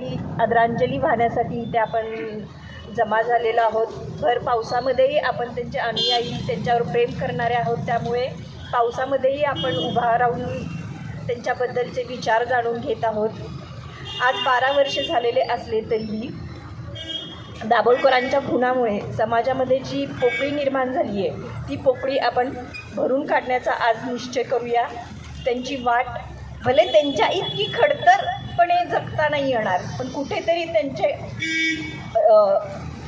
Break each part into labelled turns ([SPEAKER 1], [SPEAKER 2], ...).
[SPEAKER 1] आदरांजली आदरांजली वाहण्यासाठी इथे आपण जमा झालेलो आहोत. भर पावसामध्येही आपण त्यांचे अनुयायी त्यांच्यावर प्रेम करणारे आहोत. त्यामुळे पावसामध्येही आपण उभा राहून त्यांच्याबद्दलचे विचार जाणून घेत आहोत. आज बारा वर्षे झालेले असले तरीही दाभोळकरांच्या खुनामुळे समाजामध्ये जी पोकळी निर्माण झाली आहे ती पोकळी आपण भरून काढण्याचा आज निश्चय करूया. त्यांची वाट भले त्यांच्या इतकी खडतर पण हे जगता नाही येणार. पण कुठेतरी त्यांचे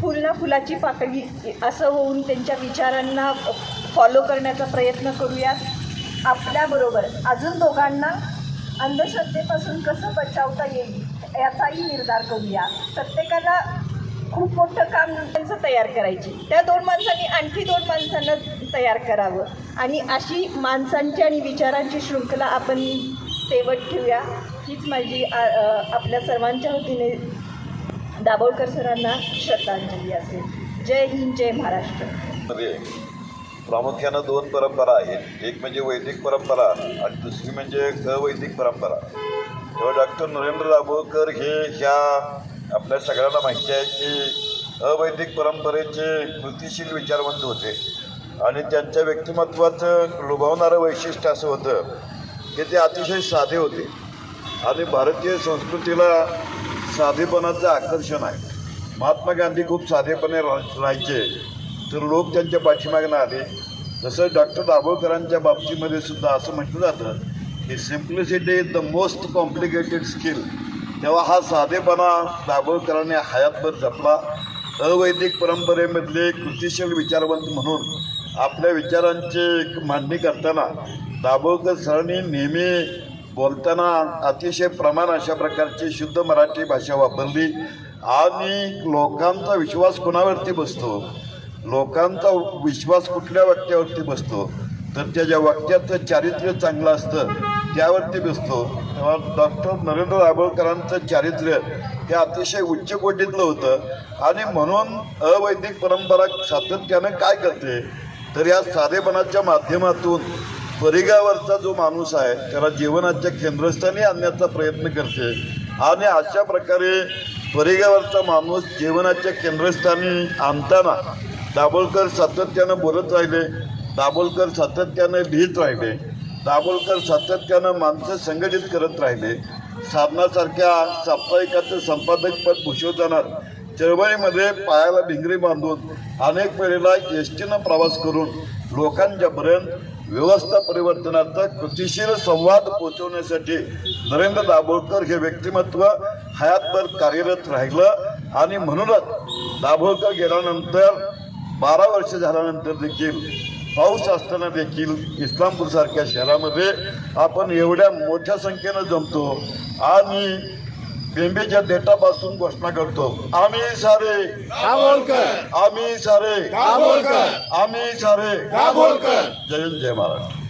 [SPEAKER 1] फुल ना फुलाची पाकळी असं होऊन त्यांच्या विचारांना फॉलो करण्याचा प्रयत्न करूया. आपल्याबरोबर अजून दोघांना अंधश्रद्धेपासून कसं बचावता येईल याचाही निर्धार करूया. प्रत्येकाला खूप मोठं काम त्यांचं तयार करायची. त्या दोन माणसांनी आणखी दोन माणसांना तयार करावं. आणि अशी माणसांची आणि विचारांची शृंखला आपण शेवट ठेवूया हीच माझी आपल्या सर्वांच्या वतीने दाभोळकर सरांना श्रद्धांजली असेल. जय हिंद जय महाराष्ट्र.
[SPEAKER 2] म्हणजे प्रामुख्यानं दोन परंपरा आहेत. एक म्हणजे वैदिक परंपरा आणि दुसरी म्हणजे अवैदिक परंपरा. तेव्हा डॉक्टर नरेंद्र दाभोळकर हे ह्या आपल्या सगळ्यांना माहिती आहे की अवैदिक परंपरेचे कृतिशील विचारवंत होते. आणि त्यांच्या व्यक्तिमत्वाचं लुभावणारं वैशिष्ट्य असं होतं की ते अतिशय साधे होते. आणि भारतीय संस्कृतीला साधेपणाचं आकर्षण आहे. महात्मा गांधी खूप साधेपणे रा- राहायचे. तर लोक त्यांच्या पाठीमागनं आले. तसं डॉक्टर दाभोळकरांच्या बाबतीमध्ये सुद्धा असं म्हटलं जातं की simplicity is the most complicated skill तेव्हा हा साधेपणा दाभोळकरांनी हयातभर जपला. अवैदिक परंपरेमधले कृतिशील विचारवंत म्हणून आपल्या विचारांची मांडणी करताना दाभोळकर सरांनी नेहमी बोलताना अतिशय प्रमाण अशा प्रकारची शुद्ध मराठी भाषा वापरली. आणि लोकांचा विश्वास कोणावरती बसतो? लोकांचा विश्वास कुठल्या वाक्यावरती बसतो? तर त्याच्या वाक्याचं चारित्र्य चांगलं असतं त्यावरती बसतो. तेव्हा डॉक्टर नरेंद्र दाभोळकरांचं चारित्र्य हे अतिशय उच्च कोटीतलं होतं. आणि म्हणून अवैदिक परंपरा सातत्यानं काय करते? तर या साधेपणाच्या माध्यमातून परिगावरचा जो माणूस आहे त्याला जीवनाच्या केंद्रस्थानी आणण्याचा प्रयत्न करते. आणि अशा प्रकारे परिगावरचा माणूस जीवनाच्या केंद्रस्थानी आणताना दाभोलकर सातत्यानं बोलत राहिले दाभोलकर सातत्यानं लिहित राहिले दाभोलकर सातत्यानं माणसं संघटित करत राहिले. साधनासारख्या साप्ताहिकाचं संपादकपद भूषवताना चळवळीमध्ये पायाला भिंगरी बांधून अनेक वेळेला एस टीनं प्रवास करून लोकांच्यापर्यंत व्यवस्था परिवर्तनाचा कृतिशील संवाद पोहोचवण्यासाठी नरेंद्र दाभोळकर हे व्यक्तिमत्व हयातभर कार्यरत राहिलं. आणि म्हणूनच दाभोळकर गेल्यानंतर बारा वर्ष झाल्यानंतर देखील पाऊस असताना देखील इस्लामपूरसारख्या शहरामध्ये आपण एवढ्या मोठ्या संख्येनं जमतो. आणि बेंबीच्या देठापासून घोषणा करतो. आम्ही सारे. आम्ही सारे. आम्ही सारे. जय जय महाराष्ट्र.